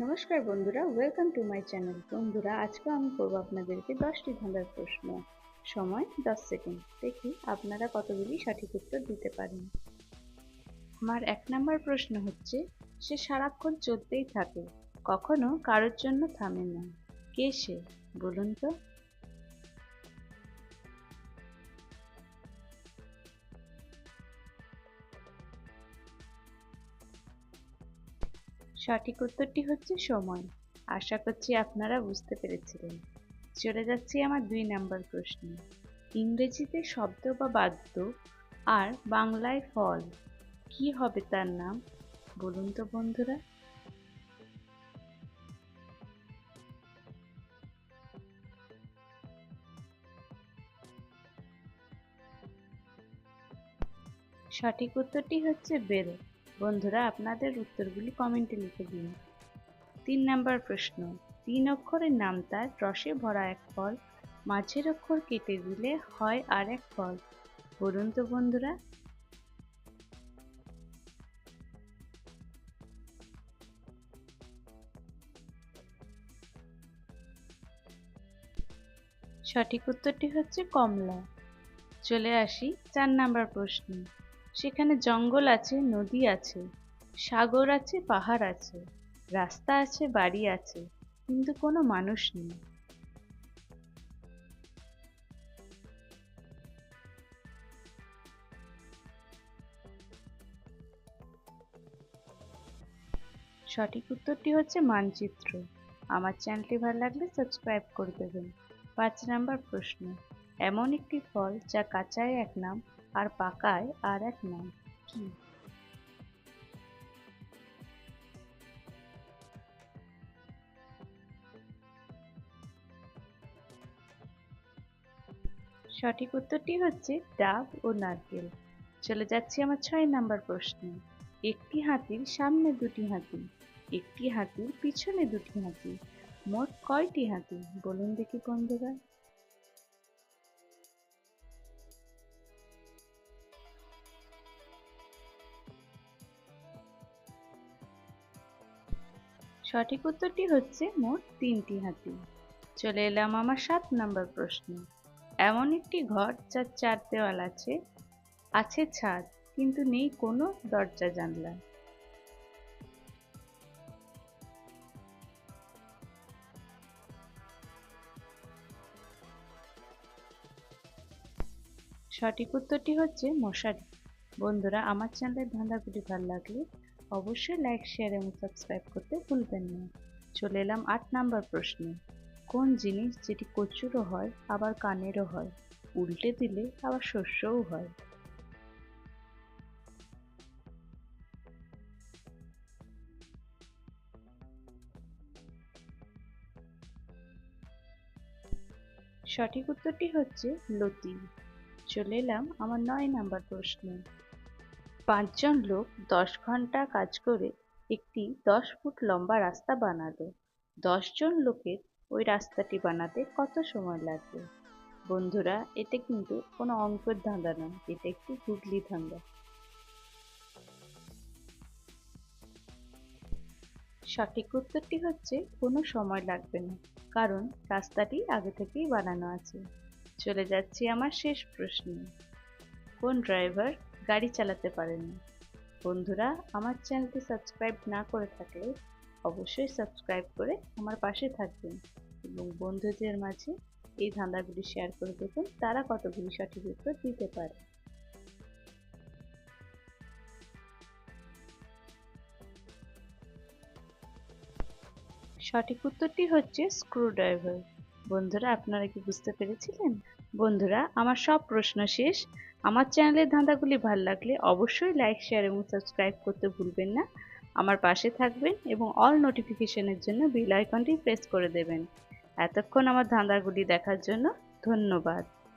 নমস্কার বন্ধুরা welcome to my channel বন্ধুরা, আজকে আমি করব আপনাদেরকে দশটি ধাঁধার প্রশ্ন। সময় দশ সেকেন্ড দেখি আপনারা কতগুলি সঠিক উত্তর দিতে পারেন। আমার এক নম্বর প্রশ্ন হচ্ছে, সে সারাক্ষণ চলতেই থাকে, কখনো কারোর জন্য থামে না। কে সে? বলুন তো। সঠিক উত্তরটি হচ্ছে সময়। আশা করছি আপনারা বুঝতে পেরেছিলেন। চলে যাচ্ছি আমার দুই নাম্বার প্রশ্ন। ইংরেজিতে শব্দ বা বাদ্য আর বাংলায় ফল কি হবে তার নাম? বলুন তো বন্ধুরা। সঠিক উত্তরটি হচ্ছে বেল। বন্ধুরা, আপনাদের উত্তরগুলি কমেন্টে লিখে দিন। তিন নাম্বার প্রশ্ন, তিন অক্ষরের নাম তার, রসে ভরা এক ফল, মাঝের অক্ষর কেটে দিলে হয় আর এক ফল। বলুন তো বন্ধুরা। সঠিক উত্তরটি হচ্ছে কমলা। চলে আসি চার নাম্বার প্রশ্ন। সেখানে জঙ্গল আছে, নদী আছে, সাগর আছে, পাহাড় আছে, রাস্তা আছে, বাড়ি আছে, কিন্তু কোনো মানুষ নেই। সঠিক উত্তরটি হচ্ছে মানচিত্র। আমার চ্যানেলটি ভালো লাগলে সাবস্ক্রাইব করে দেবেন। পাঁচ নাম্বার প্রশ্ন, এমন একটি ফল যা কাঁচায় এক নাম আর পাকায় আর এক নাম কি সঠিক উত্তরটি হচ্ছে ডাব ও নারকেল। চলে যাচ্ছি আমার ছয় নাম্বার প্রশ্ন। একটি হাতির সামনে দুটি হাতি, একটি হাতির পিছনে দুটি হাতি, মোট কয়টি হাতি? বলুন দেখি বন্ধুরা। সঠিক উত্তরটি হচ্ছে মোট তিনটি হাতি। চলে এলাম আমার সাত নম্বর প্রশ্ন। এমন একটি ঘর যার চার দেওয়াল আছে আছে ছাদ, কিন্তু নেই কোনো দরজা জানলা। সঠিক উত্তরটি হচ্ছে মশারি। বন্ধুরা, আমার চ্যানেলের ধাঁধাগুলি ভালো লাগলে অবশ্যই লাইক শেয়ার এবং সাবস্ক্রাইব করতে ভুলবেন না। চলে এলাম আট নাম্বার প্রশ্নে। কোন জিনিস যেটি কচুরও হয়, আবার কানেরও হয়? উল্টে দিলে আবার শস্যও হয়। সঠিক উত্তরটি হচ্ছে লতি চলে এলাম আমার নয় নাম্বার প্রশ্নে। পাঁচজন লোক দশ ঘণ্টা কাজ করে একটি দশ ফুট লম্বা রাস্তা বানালো। দশজন লোকের ওই রাস্তাটি বানাতে কত সময় লাগবে? বন্ধুরা এতে কিন্তু কোনো অঙ্কের ধাঁধা নয়, এটা একটি গুগলি ধাঁধা। সঠিক উত্তরটি হচ্ছে কোনো সময় লাগবে না, কারণ রাস্তাটি আগে থেকেই বানানো আছে। চলে যাচ্ছি আমার শেষ প্রশ্নে। কোন ড্রাইভার গাড়ি চালাতে পারেন না। বন্ধুরা, আমার চ্যানেলটি সাবস্ক্রাইব না করে থাকলে অবশ্যই সাবস্ক্রাইব করে আমার পাশে থাকবেন এবং বন্ধুদের মাঝে এই ধাঁধাগুলি শেয়ার করে দেখুন, তারা কতগুলি সঠিক উত্তর দিতে পারে। সঠিক উত্তরটি হচ্ছে স্ক্রুড্রাইভার বন্ধুরা, আপনারা কি বুঝতে পেরেছিলেন? বন্ধুরা, আমার সব প্রশ্ন শেষ। আমার চ্যানেলের ধাঁধাগুলি ভালো লাগলে অবশ্যই লাইক, শেয়ার এবং সাবস্ক্রাইব করতে ভুলবেন না। আমার পাশে থাকবেন এবং অল নোটিফিকেশনের জন্য বেল আইকনটি প্রেস করে দেবেন। এতক্ষণ আমার ধাঁধাগুলি দেখার জন্য ধন্যবাদ।